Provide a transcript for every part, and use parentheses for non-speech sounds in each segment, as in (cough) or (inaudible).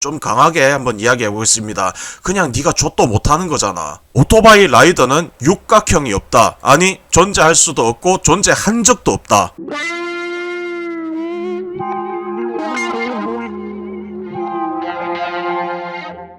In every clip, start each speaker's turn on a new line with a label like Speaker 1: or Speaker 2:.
Speaker 1: 좀 강하게 한번 이야기해 보겠습니다. 그냥 네가 좆도 못하는 거잖아. 오토바이 라이더는 육각형이 없다. 아니 존재할 수도 없고 존재한 적도 없다.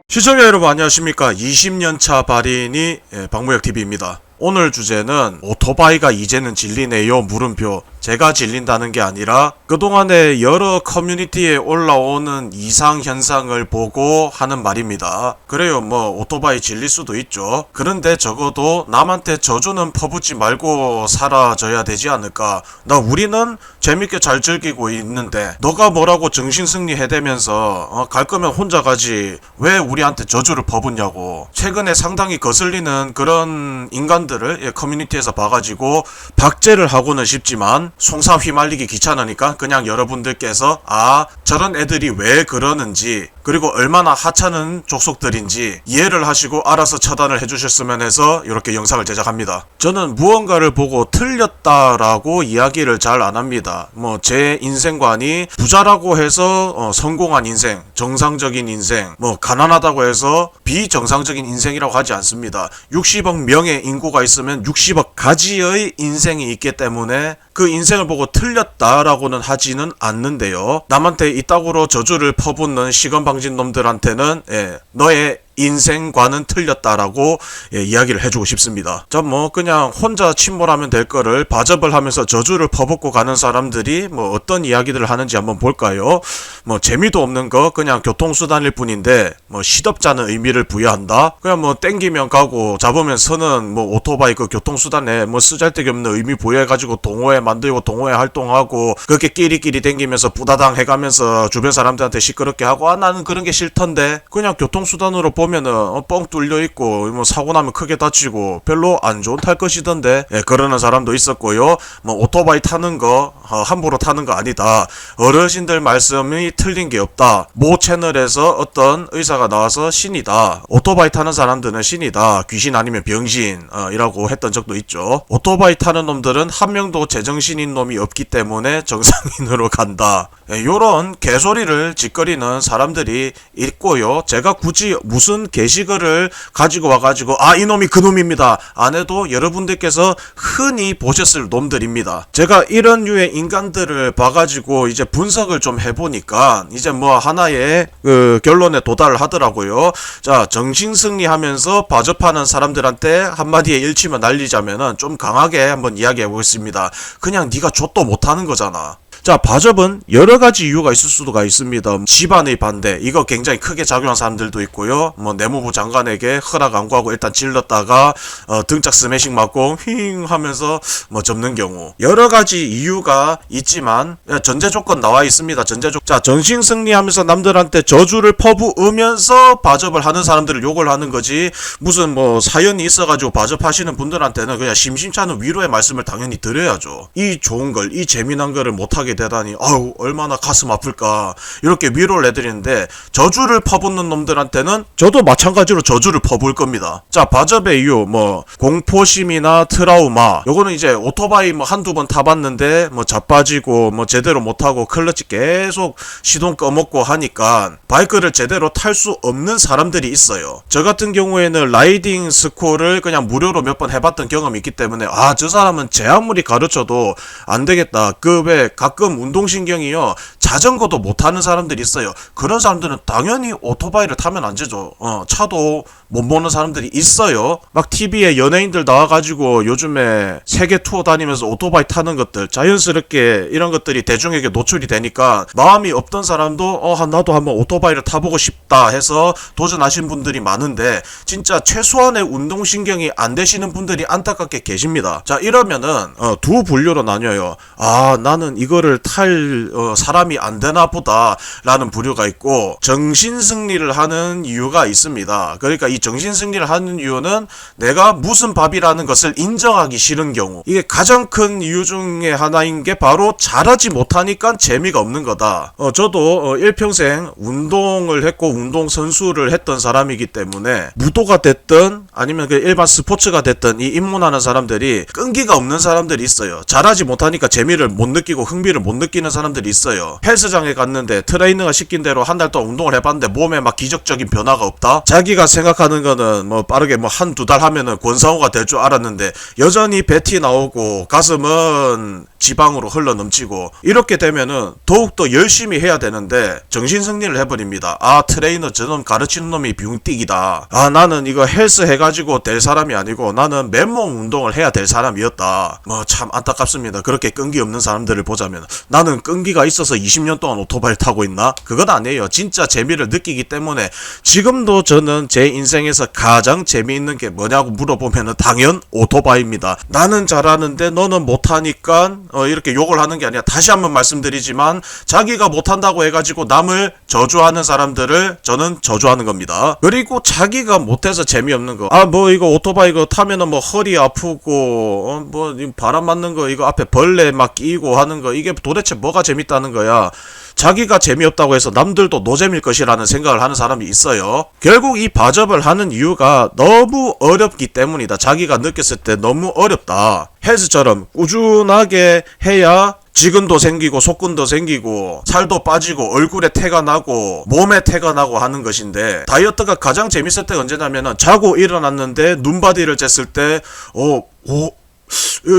Speaker 1: 시청자 여러분 안녕하십니까 20년차 발인이 예, 박무혁 TV입니다 오늘 주제는 오토바이가 이제는 질리네요 물음표 제가 질린다는 게 아니라 그동안에 여러 커뮤니티에 올라오는 이상 현상을 보고 하는 말입니다. 그래요 뭐 오토바이 질릴 수도 있죠. 그런데 적어도 남한테 저주는 퍼붓지 말고 살아져야 되지 않을까. 나 우리는 재밌게 잘 즐기고 있는데 너가 뭐라고 정신승리 해대면서 어, 갈 거면 혼자 가지. 왜 우리한테 저주를 퍼붓냐고. 최근에 상당히 거슬리는 그런 인간들을 예, 커뮤니티에서 봐가지고 박제를 하고는 싶지만 송사 휘말리기 귀찮으니까 그냥 여러분들께서 아 저런 애들이 왜 그러는지 그리고 얼마나 하찮은 족속들인지 이해를 하시고 알아서 처단을 해주셨으면 해서 이렇게 영상을 제작합니다. 저는 무언가를 보고 틀렸다라고 이야기를 잘 안 합니다. 뭐 제 인생관이 부자라고 해서 어, 성공한 인생, 정상적인 인생, 뭐 가난하다고 해서 비정상적인 인생이라고 하지 않습니다. 60억 명의 인구가 있으면 60억 가지의 인생이 있기 때문에 그 인생을 보고 틀렸다라고는 하지는 않는데요. 남한테 이따구로 저주를 퍼붓는 시건방진 놈들한테는 예, 너의 인생과는 틀렸다라고 예, 이야기를 해주고 싶습니다. 자, 뭐 그냥 혼자 침몰하면 될 거를 바접을 하면서 저주를 퍼붓고 가는 사람들이 뭐 어떤 이야기들을 하는지 한번 볼까요? 뭐 재미도 없는 거 그냥 교통수단일 뿐인데 뭐 시덥잖은 의미를 부여한다. 그냥 뭐 땡기면 가고 잡으면 서는 뭐 오토바이 그 교통수단에 뭐 쓰잘데기 없는 의미 부여해가지고 동호회 만들고 동호회 활동하고 그렇게 끼리끼리 땡기면서 부다당 해가면서 주변 사람들한테 시끄럽게 하고 아 나는 그런 게 싫던데 그냥 교통수단으로 보면 은 어, 뻥 뚫려 있고 뭐 사고 나면 크게 다치고 별로 안 좋은 탈 것이던데. 예, 그러는 사람도 있었고요. 뭐 오토바이 타는 거 어, 함부로 타는 거 아니다. 어르신들 말씀이 틀린 게 없다. 모 채널에서 어떤 의사가 나와서 신이다. 오토바이 타는 사람들은 신이다. 귀신 아니면 병신 어, 이라고 했던 적도 있죠. 오토바이 타는 놈들은 한 명도 제정신인 놈이 없기 때문에 정상인으로 간다. 예, 요런 개소리를 짓거리는 사람들이 있고요. 제가 굳이 무슨 게시글을 가지고 와가지고 아 이놈이 그놈입니다. 안 해도 여러분들께서 흔히 보셨을 놈들입니다. 제가 이런 류의 인간들을 봐가지고 이제 분석을 좀 해보니까 이제 뭐 하나의 그 결론에 도달을 하더라고요. 자 정신승리 하면서 바접하는 사람들한테 한마디에 일치면 날리자면은 좀 강하게 한번 이야기해 보겠습니다. 그냥 네가 좆도 못하는 거잖아 자, 바접은 여러 가지 이유가 있을 수가 있습니다. 집안의 반대, 이거 굉장히 크게 작용한 사람들도 있고요. 뭐 내무부 장관에게 허락 안 구하고 일단 찔렀다가 어, 등짝 스매싱 맞고 휘잉 하면서 뭐 접는 경우 여러 가지 이유가 있지만 야, 전제 조건 나와 있습니다. 전제 조건. 자, 전신 승리하면서 남들한테 저주를 퍼부으면서 바접을 하는 사람들을 욕을 하는 거지 무슨 뭐 사연이 있어가지고 바접하시는 분들한테는 그냥 심심찮은 위로의 말씀을 당연히 드려야죠. 이 좋은 걸, 이 재미난 거를 못하게 되다니 아우 얼마나 가슴 아플까 이렇게 위로를 해드리는데 저주를 퍼붓는 놈들한테는 저도 마찬가지로 저주를 퍼부을 겁니다. 자 바접의 이유 뭐 공포심이나 트라우마 요거는 이제 오토바이 뭐 한두 번 타봤는데 뭐 자빠지고 뭐 제대로 못하고 클러치 계속 시동 꺼먹고 하니까 바이크를 제대로 탈 수 없는 사람들이 있어요. 저 같은 경우에는 라이딩 스코어를 그냥 무료로 몇 번 해봤던 경험이 있기 때문에 아 저 사람은 제 아무리 가르쳐도 안 되겠다. 그왜 가끔 운동신경이요 자전거도 못하는 사람들이 있어요. 그런 사람들은 당연히 오토바이를 타면 안 되죠. 어 차도 못 보는 사람들이 있어요. 막 TV에 연예인들 나와가지고 요즘에 세계 투어 다니면서 오토바이 타는 것들 자연스럽게 이런 것들이 대중에게 노출이 되니까 마음이 없던 사람도 어 나도 한번 오토바이를 타보고 싶다 해서 도전하신 분들이 많은데 진짜 최소한의 운동신경이 안 되시는 분들이 안타깝게 계십니다. 자 이러면은 어, 두 분류로 나뉘어요. 아 나는 이거를 탈 어, 사람이 안 되나 보다라는 부류가 있고 정신 승리를 하는 이유가 있습니다. 그러니까 이 정신 승리를 하는 이유는 내가 무슨 밥이라는 것을 인정하기 싫은 경우 이게 가장 큰 이유 중에 하나인 게 바로 잘하지 못하니까 재미가 없는 거다. 어, 저도 어, 일평생 운동을 했고 운동 선수를 했던 사람이기 때문에 무도가 됐든 아니면 그 일반 스포츠가 됐든 이 입문하는 사람들이 끈기가 없는 사람들이 있어요. 잘하지 못하니까 재미를 못 느끼고 흥미를 못 느끼는 사람들이 있어요. 헬스장에 갔는데 트레이너가 시킨 대로 한 달 동안 운동을 해봤는데 몸에 막 기적적인 변화가 없다? 자기가 생각하는 거는 뭐 빠르게 뭐 한 두 달 하면은 권상우가 될 줄 알았는데 여전히 배티 나오고 가슴은 지방으로 흘러 넘치고 이렇게 되면은 더욱더 열심히 해야 되는데 정신 승리를 해버립니다. 아 트레이너 저놈 가르치는 놈이 뷰틱이다. 아 나는 이거 헬스 해가지고 될 사람이 아니고 나는 맨몸 운동을 해야 될 사람이었다. 뭐 참 안타깝습니다. 그렇게 끈기 없는 사람들을 보자면 나는 끈기가 있어서 20년 동안 오토바이 타고 있나? 그건 아니에요. 진짜 재미를 느끼기 때문에 지금도 저는 제 인생에서 가장 재미있는 게 뭐냐고 물어보면은 당연 오토바이입니다. 나는 잘하는데 너는 못하니까 어, 이렇게 욕을 하는 게 아니라 다시 한번 말씀드리지만 자기가 못한다고 해가지고 남을 저주하는 사람들을 저는 저주하는 겁니다. 그리고 자기가 못해서 재미없는 거. 아 뭐 이거 오토바이 이거 타면은 뭐 허리 아프고 어, 뭐 바람 맞는 거 이거 앞에 벌레 막 끼고 하는 거 이게 도대체 뭐가 재밌다는 거야. 자기가 재미없다고 해서 남들도 노잼일 것이라는 생각을 하는 사람이 있어요. 결국 이 바접을 하는 이유가 너무 어렵기 때문이다. 자기가 느꼈을 때 너무 어렵다. 헬스처럼 꾸준하게 해야 지근도 생기고 속근도 생기고 살도 빠지고 얼굴에 태가 나고 몸에 태가 나고 하는 것인데 다이어트가 가장 재밌을 때가 언제냐면은 자고 일어났는데 눈바디를 쟀을 때 어, 오, 이거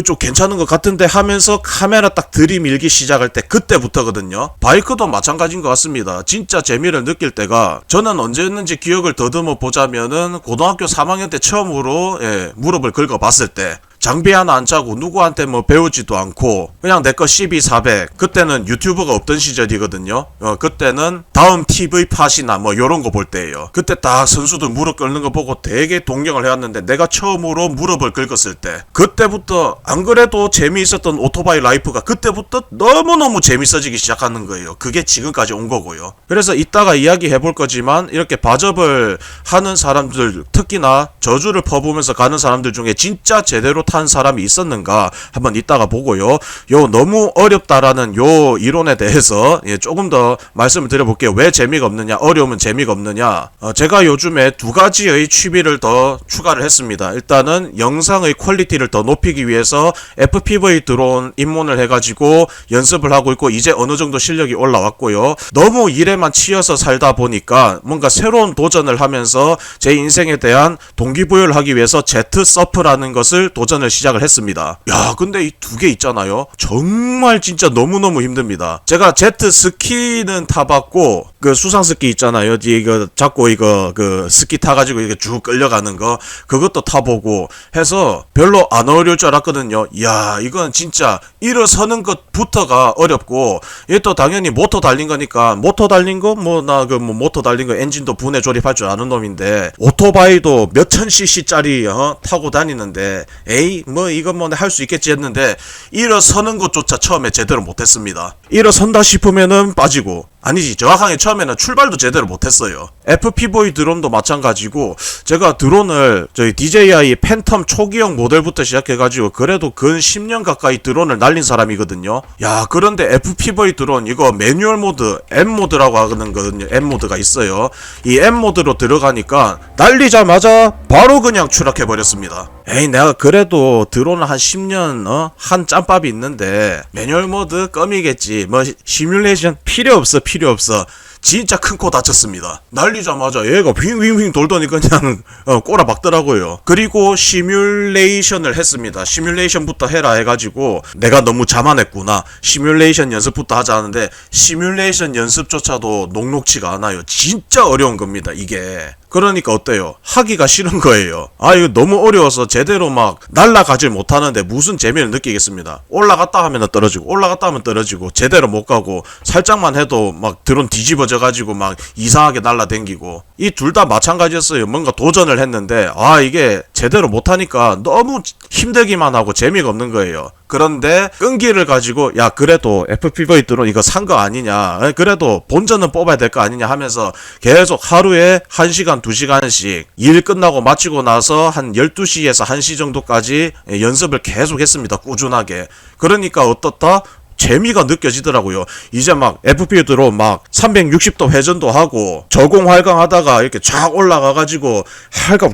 Speaker 1: 좀 괜찮은 것 같은데 하면서 카메라 딱 들이밀기 시작할 때 그때부터거든요. 바이크도 마찬가지인 것 같습니다. 진짜 재미를 느낄 때가 저는 언제였는지 기억을 더듬어 보자면은 고등학교 3학년 때 처음으로 예, 무릎을 긁어봤을 때 장비 하나 안 차고 누구한테 뭐 배우지도 않고 그냥 내 거 CB 400 그때는 유튜브가 없던 시절이거든요. 어 그때는 다음 TV 팟이나 뭐 요런 거 볼 때예요. 그때 딱 선수들 무릎 꿇는 거 보고 되게 동경을 해왔는데 내가 처음으로 무릎을 긁었을 때 그때부터 안 그래도 재미있었던 오토바이 라이프가 그때부터 너무너무 재밌어지기 시작하는 거예요. 그게 지금까지 온 거고요. 그래서 이따가 이야기 해 볼 거지만 이렇게 바접을 하는 사람들 특히나 저주를 퍼부으면서 가는 사람들 중에 진짜 제대로 탄 사람이 있었는가 한번 이따가 보고요. 요 너무 어렵다라는 요 이론에 대해서 예, 조금 더 말씀을 드려볼게요. 왜 재미가 없느냐, 어려우면 재미가 없느냐. 어, 제가 요즘에 두 가지의 취미를 더 추가를 했습니다. 일단은 영상의 퀄리티를 더 높이기 위해서 FPV 드론 입문을 해가지고 연습을 하고 있고 이제 어느 정도 실력이 올라왔고요. 너무 일에만 치여서 살다 보니까 뭔가 새로운 도전을 하면서 제 인생에 대한 동기부여를 하기 위해서 제트 서프라는 것을 도전 을 시작을 했습니다. 야, 근데 이 두 개 있잖아요. 정말 진짜 너무너무 힘듭니다. 제가 제트 스키는 타봤고 그 수상 스키 있잖아요. 이거 잡고 이거 그 스키 타가지고 이렇게 쭉 끌려가는 거 그것도 타보고 해서 별로 안 어려울 줄 알았거든요. 이야, 이건 진짜 일어서는 것부터가 어렵고 이게 또 당연히 모터 달린 거니까 모터 달린 거 뭐 나 그 뭐 모터 달린 거 엔진도 분해 조립할 줄 아는 놈인데 오토바이도 몇천 cc짜리 어, 타고 다니는데 에이 뭐 이건 뭐 할 수 있겠지 했는데 일어서는 것조차 처음에 제대로 못했습니다. 일어선다 싶으면은 빠지고 아니지 정확하게 처음에는 출발도 제대로 못했어요. FPV 드론도 마찬가지고 제가 드론을 저희 DJI 팬텀 초기형 모델부터 시작해가지고 그래도 근 10년 가까이 드론을 날린 사람이거든요. 야 그런데 FPV 드론 이거 매뉴얼 모드 M 모드라고 하는 거거든요. M 모드가 있어요. 이 M 모드로 들어가니까 날리자마자 바로 그냥 추락해 버렸습니다. 에이 내가 그래도 드론을 한 10년 어? 한 짬밥이 있는데 매뉴얼 모드 껌이겠지 뭐 시- 시뮬레이션 필요 없어 필요 없어. 진짜 큰 코 다쳤습니다. 날리자마자 얘가 윙윙윙 돌더니 그냥 어, 꼬라 박더라고요. 그리고 시뮬레이션을 했습니다. 시뮬레이션부터 해라 해가지고 내가 너무 자만했구나. 시뮬레이션 연습부터 하자 하는데 시뮬레이션 연습조차도 녹록치가 않아요. 진짜 어려운 겁니다 이게 그러니까 어때요? 하기가 싫은 거예요. 아, 이거 너무 어려워서 제대로 막 날아가질 못하는데 무슨 재미를 느끼겠습니다. 올라갔다 하면 떨어지고, 올라갔다 하면 떨어지고, 제대로 못 가고, 살짝만 해도 막 드론 뒤집어져 가지고 막 이상하게 날아댕기고, 이 둘 다 마찬가지였어요. 뭔가 도전을 했는데, 아, 이게 제대로 못하니까 너무 힘들기만 하고 재미가 없는 거예요. 그런데 끈기를 가지고 야 그래도 FPV 드론 이거 산 거 아니냐 에, 그래도 본전은 뽑아야 될 거 아니냐 하면서 계속 하루에 1시간 2시간씩 일 끝나고 마치고 나서 한 12시에서 1시 정도까지 예, 연습을 계속 했습니다 꾸준하게 그러니까 어떻다 재미가 느껴지더라고요. 이제 막 FPV로 막 360도 회전도 하고 저공 활강하다가 이렇게 쫙 올라가가지고 활강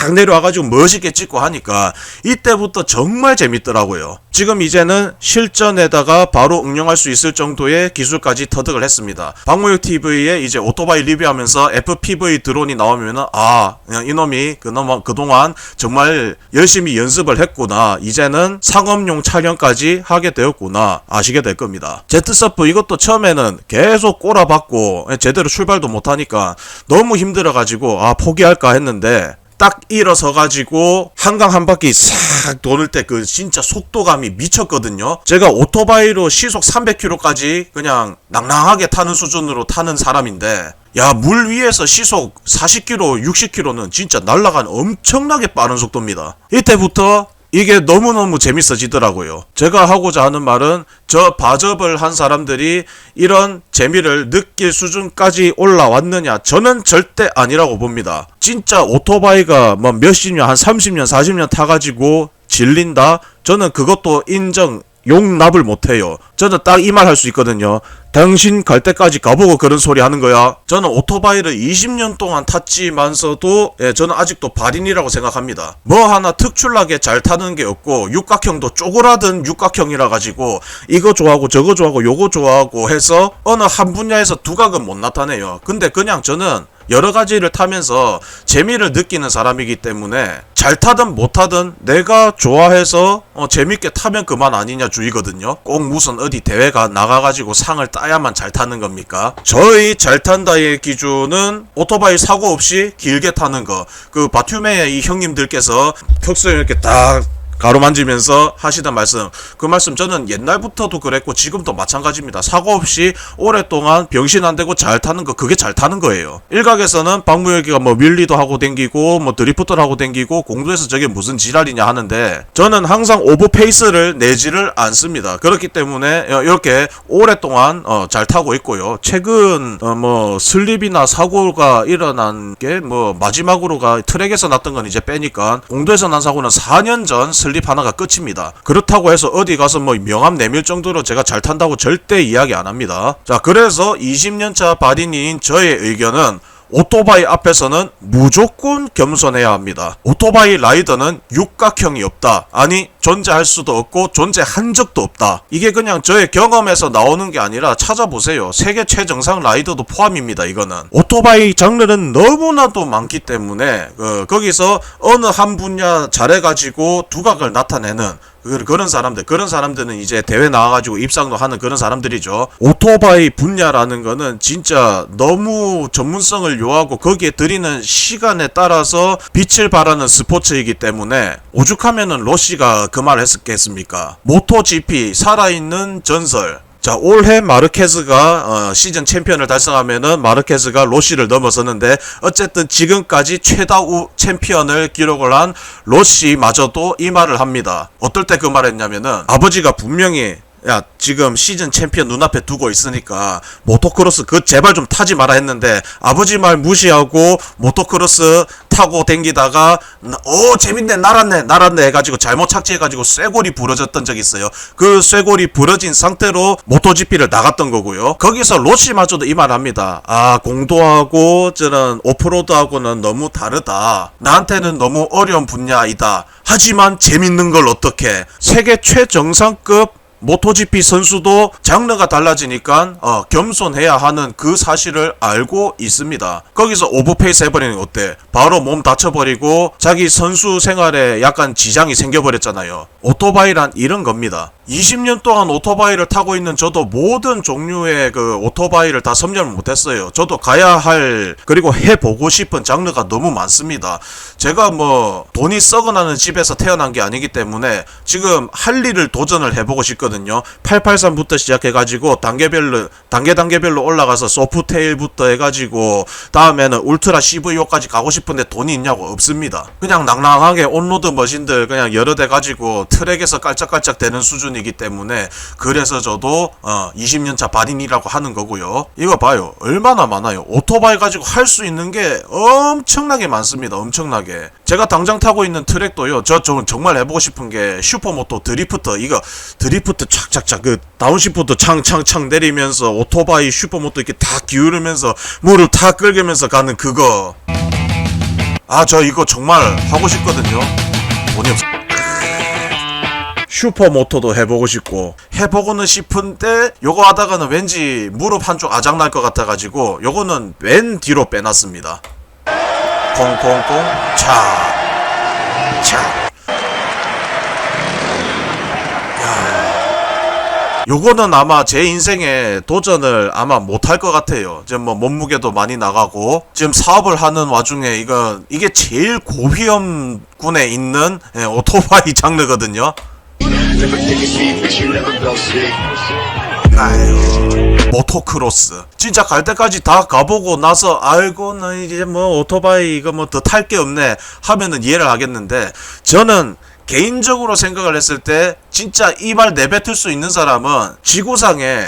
Speaker 1: 쫙 내려와가지고 멋있게 찍고 하니까 이때부터 정말 재밌더라고요. 지금 이제는 실전에다가 바로 응용할 수 있을 정도의 기술까지 터득을 했습니다. 박무혁 TV에 이제 오토바이 리뷰하면서 FPV 드론이 나오면은 아 이놈이 그놈 그동안 정말 열심히 연습을 했구나. 이제는 상업용 촬영까지 하게 되었구나. 아시게 될 겁니다. 제트서프 이것도 처음에는 계속 꼬라박고 제대로 출발도 못하니까 너무 힘들어가지고 아 포기할까 했는데 딱 일어서 가지고 한강 한 바퀴 싹 도는 때 그 진짜 속도감이 미쳤거든요. 제가 오토바이로 시속 300km까지 그냥 낭낭하게 타는 수준으로 타는 사람인데 야 물 위에서 시속 40km, 60km는 진짜 날아간 엄청나게 빠른 속도입니다. 이때부터 이게 너무너무 재밌어지더라고요. 제가 하고자 하는 말은 저 바접을 한 사람들이 이런 재미를 느낄 수준까지 올라왔느냐? 저는 절대 아니라고 봅니다. 진짜 오토바이가 뭐 몇십 년, 한 30년, 40년 타가지고 질린다? 저는 그것도 인정, 용납을 못해요. 저는 딱 이 말 할 수 있거든요. 당신 갈 때까지 가보고 그런 소리 하는 거야. 저는 오토바이를 20년 동안 탔지만서도 예, 저는 아직도 발인이라고 생각합니다. 뭐 하나 특출나게 잘 타는 게 없고 육각형도 쪼그라든 육각형이라 가지고 이거 좋아하고 저거 좋아하고 요거 좋아하고 해서 어느 한 분야에서 두각은 못 나타내요. 근데 그냥 저는 여러 가지를 타면서 재미를 느끼는 사람이기 때문에 잘 타든 못 타든 내가 좋아해서 어, 재밌게 타면 그만 아니냐 주의거든요. 꼭 무슨 어디 대회가 나가가지고 상을 따야만 잘 타는 겁니까? 저희 잘 탄다의 기준은 오토바이 사고 없이 길게 타는 거. 그 바튜메의 이 형님들께서 격수를 이렇게 딱 가로만지면서 하시던 말씀. 그 말씀 저는 옛날부터도 그랬고 지금도 마찬가지입니다. 사고 없이 오랫동안 병신 안 되고 잘 타는 거 그게 잘 타는 거예요. 일각에서는 박무혁이가 뭐 밀리도 하고 댕기고 뭐 드리프트를 하고 댕기고 공도에서 저게 무슨 지랄이냐 하는데 저는 항상 오버 페이스를 내지를 않습니다. 그렇기 때문에 어, 이렇게 오랫동안 어, 잘 타고 있고요. 최근 어, 뭐 슬립이나 사고가 일어난 게 뭐 마지막으로가 트랙에서 났던 건 이제 빼니까 공도에서 난 사고는 4년 전 슬립 하나가 끝입니다. 그렇다고 해서 어디 가서 뭐 명함 내밀 정도로 제가 잘 탄다고 절대 이야기 안 합니다. 자, 그래서 20년차 발인인 저의 의견은 오토바이 앞에서는 무조건 겸손해야 합니다. 오토바이 라이더는 육각형이 없다. 아니, 존재할 수도 없고 존재한 적도 없다. 이게 그냥 저의 경험에서 나오는 게 아니라 찾아보세요. 세계 최정상 라이더도 포함입니다. 이거는. 오토바이 장르는 너무나도 많기 때문에 어, 거기서 어느 한 분야 잘해가지고 두각을 나타내는 그- 그런 사람들, 그런 사람들은 이제 대회 나와가지고 입상도 하는 그런 사람들이죠. 오토바이 분야라는 거는 진짜 너무 전문성을 요하고 거기에 들이는 시간에 따라서 빛을 발하는 스포츠이기 때문에 오죽하면은 로시가 그말 했었겠습니까? 모토GP 살아있는 전설. 자 올해 마르케즈가 어, 시즌 챔피언을 달성하면은 마르케즈가 로시를 넘어섰는데 어쨌든 지금까지 최다 우 챔피언을 기록을 한 로시마저도 이 말을 합니다. 어떨 때 그 말했냐면은 아버지가 분명히 야 지금 시즌 챔피언 눈앞에 두고 있으니까 모토크로스 그 제발 좀 타지 마라 했는데 아버지 말 무시하고 모토크로스 타고 댕기다가 오 재밌네 날았네 날았네 해가지고 잘못 착지해가지고 쇠골이 부러졌던 적이 있어요. 그 쇠골이 부러진 상태로 모토GP를 나갔던 거고요. 거기서 로시마저도 이 말 합니다. 아 공도하고 저는 오프로드하고는 너무 다르다. 나한테는 너무 어려운 분야이다. 하지만 재밌는 걸 어떻게 세계 최정상급 모토GP 선수도 장르가 달라지니까 어, 겸손해야 하는 그 사실을 알고 있습니다. 거기서 오버페이스 해버리는 거 어때? 바로 몸 다쳐버리고 자기 선수 생활에 약간 지장이 생겨버렸잖아요. 오토바이란 이런 겁니다. 20년 동안 오토바이를 타고 있는 저도 모든 종류의 그 오토바이를 다 섭렵을 못했어요. 저도 가야 할 그리고 해보고 싶은 장르가 너무 많습니다. 제가 뭐 돈이 썩어나는 집에서 태어난 게 아니기 때문에 지금 할 일을 도전을 해보고 싶거든요. 883부터 시작해가지고 단계별로 단계 단계별로 올라가서 소프테일부터 해가지고 다음에는 울트라 CVO까지 가고 싶은데 돈이 있냐고 없습니다. 그냥 낭낭하게 온로드 머신들 그냥 여러 대 가지고 트랙에서 깔짝깔짝 되는 수준이 이기 때문에 그래서 저도 어 20년차 발인이라고 하는 거고요. 이거 봐요. 얼마나 많아요. 오토바이 가지고 할 수 있는 게 엄청나게 많습니다. 엄청나게. 제가 당장 타고 있는 트랙도요. 저, 저 정말 해보고 싶은 게 슈퍼모토 드리프트 이거 드리프트 착착착 그 다운시프트 창창창 내리면서 오토바이 슈퍼모토 이렇게 다 기울이면서 물을 다 끌면서 가는 그거. 아 저 이거 정말 하고 싶거든요. 돈이 없. 슈퍼모토도 해보고 싶고 해보고는 싶은데 요거 하다가는 왠지 무릎 한쪽 아작 날 것 같아가지고 요거는 왼 뒤로 빼놨습니다. 콩콩콩 차. 차. 요거는 아마 제 인생에 도전을 아마 못할 것 같아요. 지금 뭐 몸무게도 많이 나가고 지금 사업을 하는 와중에 이거 이게 제일 고위험군에 있는 예, 오토바이 (laughs) 장르거든요. 모토크로스. 진짜 갈 때까지 다 가보고 나서 나 이제 뭐 오토바이 이거 뭐 더 탈 게 없네 하면은 이해를 하겠는데 저는 개인적으로 생각을 했을 때 진짜 이말 내뱉을 수 있는 사람은 지구상에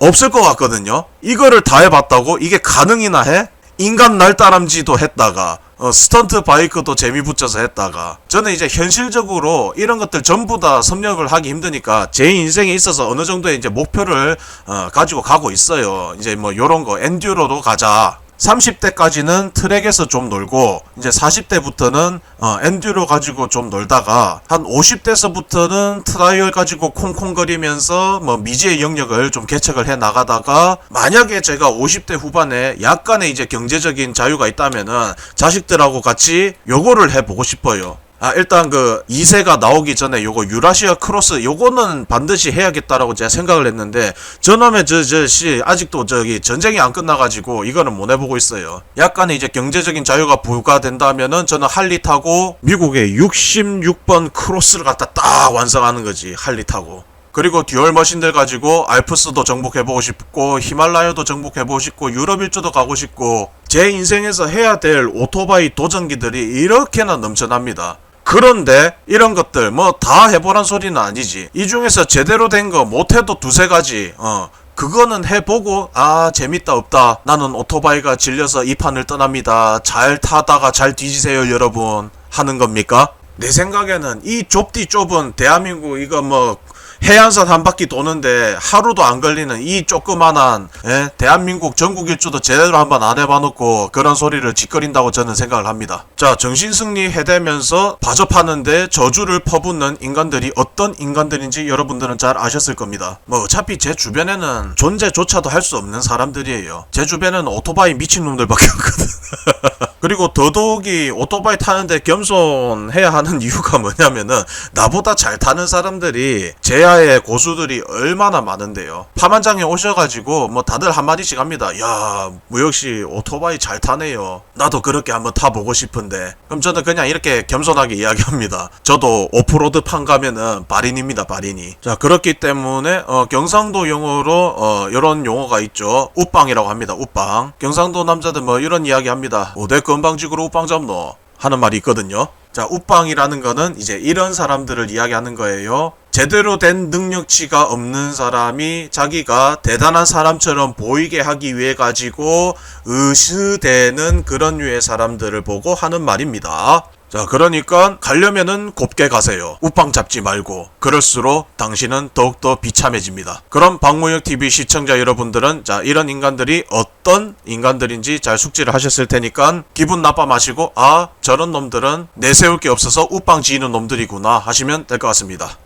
Speaker 1: 없을 것 같거든요. 이거를 다 해봤다고 이게 가능이나 해? 인간 날다람쥐도 했다가 어, 스턴트 바이크도 재미 붙여서 했다가 저는 이제 현실적으로 이런 것들 전부 다 섭렵을 하기 힘드니까 제 인생에 있어서 어느 정도의 이제 목표를 어, 가지고 가고 있어요. 이제 뭐 요런 거 엔듀로도 가자. 30대까지는 트랙에서 좀 놀고 이제 40대부터는 어, 엔듀로 가지고 좀 놀다가 한 50대서부터는 트라이얼 가지고 콩콩거리면서 뭐 미지의 영역을 좀 개척을 해 나가다가 만약에 제가 50대 후반에 약간의 이제 경제적인 자유가 있다면은 자식들하고 같이 요거를 해 보고 싶어요. 아 일단 그 2세가 나오기 전에 요거 유라시아 크로스 요거는 반드시 해야겠다라고 제가 생각을 했는데 저놈의 저 저씨 아직도 저기 전쟁이 안 끝나가지고 이거는 못 해보고 있어요. 약간의 이제 경제적인 자유가 부과된다면은 저는 할리 타고 미국의 66번 크로스를 갖다 딱 완성하는 거지 할리 타고. 그리고 듀얼 머신들 가지고 알프스도 정복해보고 싶고 히말라야도 정복해보고 싶고 유럽 일주도 가고 싶고 제 인생에서 해야 될 오토바이 도전기들이 이렇게나 넘쳐납니다. 그런데 이런 것들 뭐 다 해보란 소리는 아니지. 이 중에서 제대로 된 거 못해도 두세 가지. 어. 그거는 해보고 아 재밌다 없다 나는 오토바이가 질려서 이 판을 떠납니다 잘 타다가 잘 뒤지세요 여러분 하는 겁니까? 내 생각에는 이 좁디 좁은 대한민국 이거 뭐 해안선 한 바퀴 도는데 하루도 안 걸리는 이 조그만한 예? 대한민국 전국 일주도 제대로 한번 안 해봐놓고 그런 소리를 짓거린다고 저는 생각을 합니다. 자 정신승리 해대면서 바접하는데 저주를 퍼붓는 인간들이 어떤 인간들인지 여러분들은 잘 아셨을 겁니다. 뭐 어차피 제 주변에는 존재조차도 할 수 없는 사람들이에요. 제 주변에는 오토바이 미친놈들밖에 없거든. (laughs) 그리고 더더욱이 오토바이 타는데 겸손해야 하는 (laughs) 이유가 뭐냐면은 나보다 잘 타는 사람들이 제야 의 고수들이 얼마나 많은데요. 파만장에 오셔가지고 뭐 다들 한마디씩 합니다. 야, 무역 씨 오토바이 잘 타네요. 나도 그렇게 한번 타보고 싶은데. 그럼 저는 그냥 이렇게 겸손하게 이야기합니다. 저도 오프로드 판 가면은 발인입니다, 발인이. 자, 그렇기 때문에 어, 경상도 용어로 어, 이런 용어가 있죠. 우빵이라고 합니다. 우빵. 경상도 남자들 뭐 이런 이야기 합니다. 오대 건방지구로 우빵 잡노. 하는 말이 있거든요. 자, 우빵이라는 거는 이제 이런 사람들을 이야기하는 거예요. 제대로 된 능력치가 없는 사람이 자기가 대단한 사람처럼 보이게 하기 위해 가지고 의시되는 그런 류의 사람들을 보고 하는 말입니다. 자, 그러니까 가려면은 곱게 가세요. 우빵 잡지 말고. 그럴수록 당신은 더욱더 비참해집니다. 그럼 박무혁 TV 시청자 여러분들은 자, 이런 인간들이 어떤 인간들인지 잘 숙지를 하셨을 테니까 기분 나빠 마시고 아, 저런 놈들은 내세울 게 없어서 우빵 지이는 놈들이구나 하시면 될 것 같습니다.